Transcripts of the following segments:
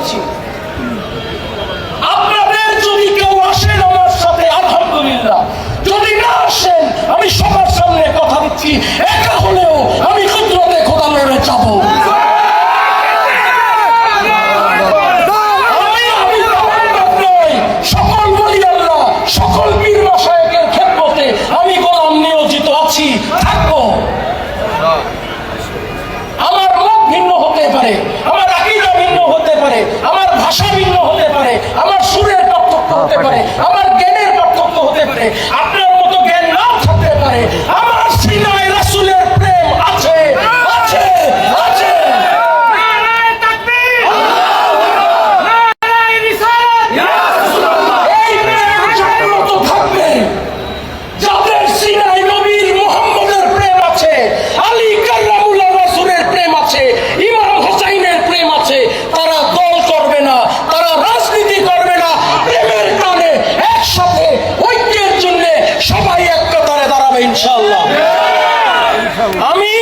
করেছি আপনাদের যদি কেউ আসেন আমার সাথে আলহামদুলিল্লাহ যদি না আসেন আমি সবার সামনে কথা দিচ্ছি একা হলেও আমি কুদরতে খোদা লড়ে যাব আমি আমি মোহাম্মদ নই সকল বলি আল্লাহ সকল পীর মাসায়েকের খেদমতে আমি গোলাম নিয়োজিত আছি থাকব আমার মত ভিন্ন হতে পারে আমার আকিদা ভিন্ন হতে পারে আমার ভাষা ভিন্ন হতে পারে আমার সুরের পার্থক্য হতে পারে। আমার জ্ঞানের পার্থক্য হতে পারে। আপনার মতো জ্ঞান নাও থাকতে পারে। আমার সিনায় রাসূলের প্রেম আছে আছে আছে এই প্রেম যার মতো থাকবে যাদের সিনায় নবীর মুহাম্মদের প্রেম আছে আলী কার্রামুল্লাহ রাসূলের প্রেম আছে ইমাম হোসাইনের প্রেম আছে তারা দল করবে না তারা রাজনীতি করবে না প্রেমের টানে একসাথে ঐক্যের জন্য সবাই এক কাতারে দাঁড়াবে, ইনশাআল্লাহ। আমি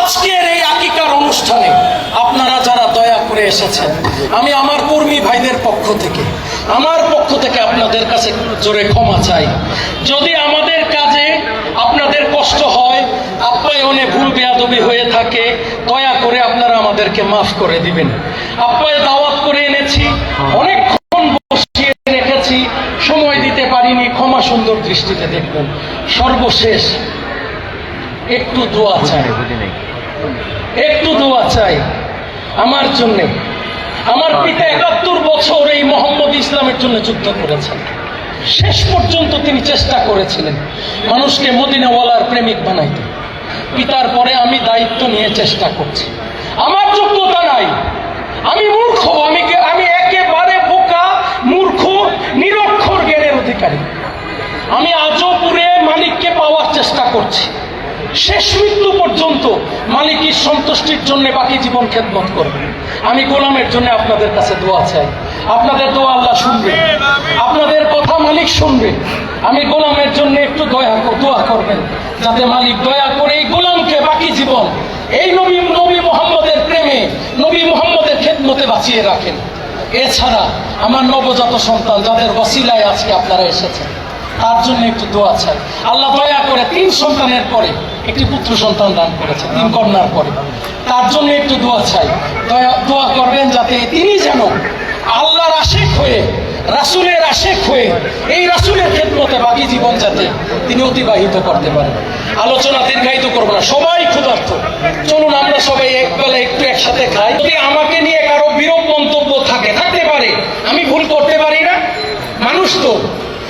আজকের এই আকিকার অনুষ্ঠানে আপনারা যারা দয়া করে এসেছেন, আমি আমার কর্মী ভাইদের পক্ষ থেকে, আমার পক্ষ থেকে আপনাদের কাছে জোরে ক্ষমা চাই। যদি আমাদের কাজে আপনাদের কষ্ট হয়, আপ্যায়নে ভুল বেয়াদবি হয়ে থাকে, দয়া করে আপনারা আমাদেরকে মাফ করে দিবেন। আপ্যায় দাওয়াত করে এনেছি অনেকক্ষণ ক্ষমা সুন্দর দৃষ্টিতে দেখবেন সর্বশেষ একটু দোয়া চাই। একটু দোয়া চাই আমার জন্য। আমার পিতা একাত্তর বছর এই মোহাম্মদ ইসলামের জন্য যুদ্ধ করেছেন। শেষ পর্যন্ত তিনি চেষ্টা করেছিলেন মানুষকে মদিনাওয়ালার প্রেমিক বানাইতে। পিতার পরে আমি দায়িত্ব নিয়ে চেষ্টা করছি। আমার যোগ্যতা নাই। পাওয়ার চেষ্টা করছি। শেষ মৃত্যু পর্যন্ত মালিকের সন্তুষ্টির জন্য বাকি জীবন খেদমত করবে। আমি গোলামের জন্য আপনাদের কাছে দোয়া চাই। আপনাদের দোয়া আল্লাহ শুনবে। আপনাদের কথা মালিক শুনবে। আমি গোলামের জন্য একটু দয়া দোয়া করবেন, যাতে মালিক দয়া করে এই গোলামকে বাকি জীবন এই নবী নবী মোহাম্মদের প্রেমে, নবী মোহাম্মদের খেদমতে বাঁচিয়ে রাখেন। এছাড়া আমার নবজাত সন্তান, যাদের বসিলায় আজকে আপনারা এসেছেন। তার জন্য একটু দোয়া চাই। আল্লাহ দয়া করে তিন সন্তানের পরে, একটি পুত্র সন্তান দান করেছে, তিন কন্যার পরে। তার জন্য একটু দোয়া চাই। দয়া, দোয়া করবেন যাতে তিনি যেন আল্লাহর আশেক হয়ে, রাসুলের আশেক হয়ে, এই রাসুলের খেদমতে বাকি জীবন যাতে তিনি অতিবাহিত করতে পারেন। আলোচনা দীর্ঘায়িত করব না। সবাই ক্ষুধার্ত। চলুন, আমরা সবাই এক একবেলা একটু একসাথে খাই। যদি আমাকে নিয়ে কারও বিরূপ মন্তব্য থাকে, থাকতে পারে। আমি ভুল করতে পারি না। মানুষ তো।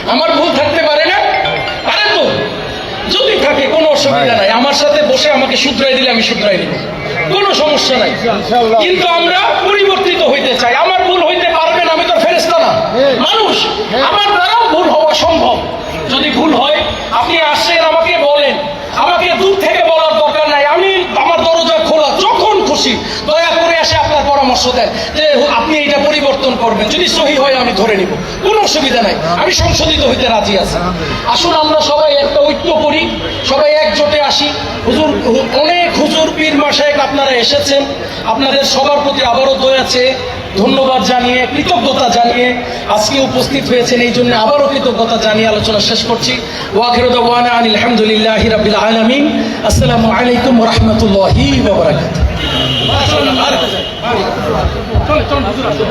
আমার ভুল যদি থাকে কোনো অসুবিধা নাই। আমার সাথে বসে আমাকে শুধরাই দিলে আমি শুধরাই দিব। কোনো সমস্যা নাই। কিন্তু আমরা পরিবর্তিত হইতে চাই আমার ভুল হইতে পারবে না আমি তো ফেরেস্তা না মানুষ আমার দ্বারাও ভুল হওয়া সম্ভব যদি ভুল হয় আপনি আসেন আমাকে বলেন আমাকে দূর থেকে বলার দরকার নাই আমি আমার দরজা খোলা যখন খুশি দয়া করে এসে আপনার পরামর্শ দেন যে আপনি এটা পরিবর্তন করবেন। যদি সহি হয়, আমি ধরে নিব। কোনো অসুবিধা নাই। আমি সংশোধিত হইতে রাজি আছি। আসুন, আমরা সবাই একটা ঐক্য করি। সবাই একজোটে আসি। হুজুর, অনেক হুজুর পীর মাসায়েক আপনারা এসেছেন। আপনাদের সবার প্রতি আবারও দয়া চেয়ে ধন্যবাদ জানিয়ে, কৃতজ্ঞতা জানিয়ে আজকে উপস্থিত হয়েছেন। এই জন্য আবারও কৃতজ্ঞতা জানিয়ে আলোচনা শেষ করছি। ওয়াখিরুদ্দাওয়ানা আনিল আলহামদুলিল্লাহ রাব্বিল আলামিন। আসসালামু আলাইকুম 家里，家里，家里。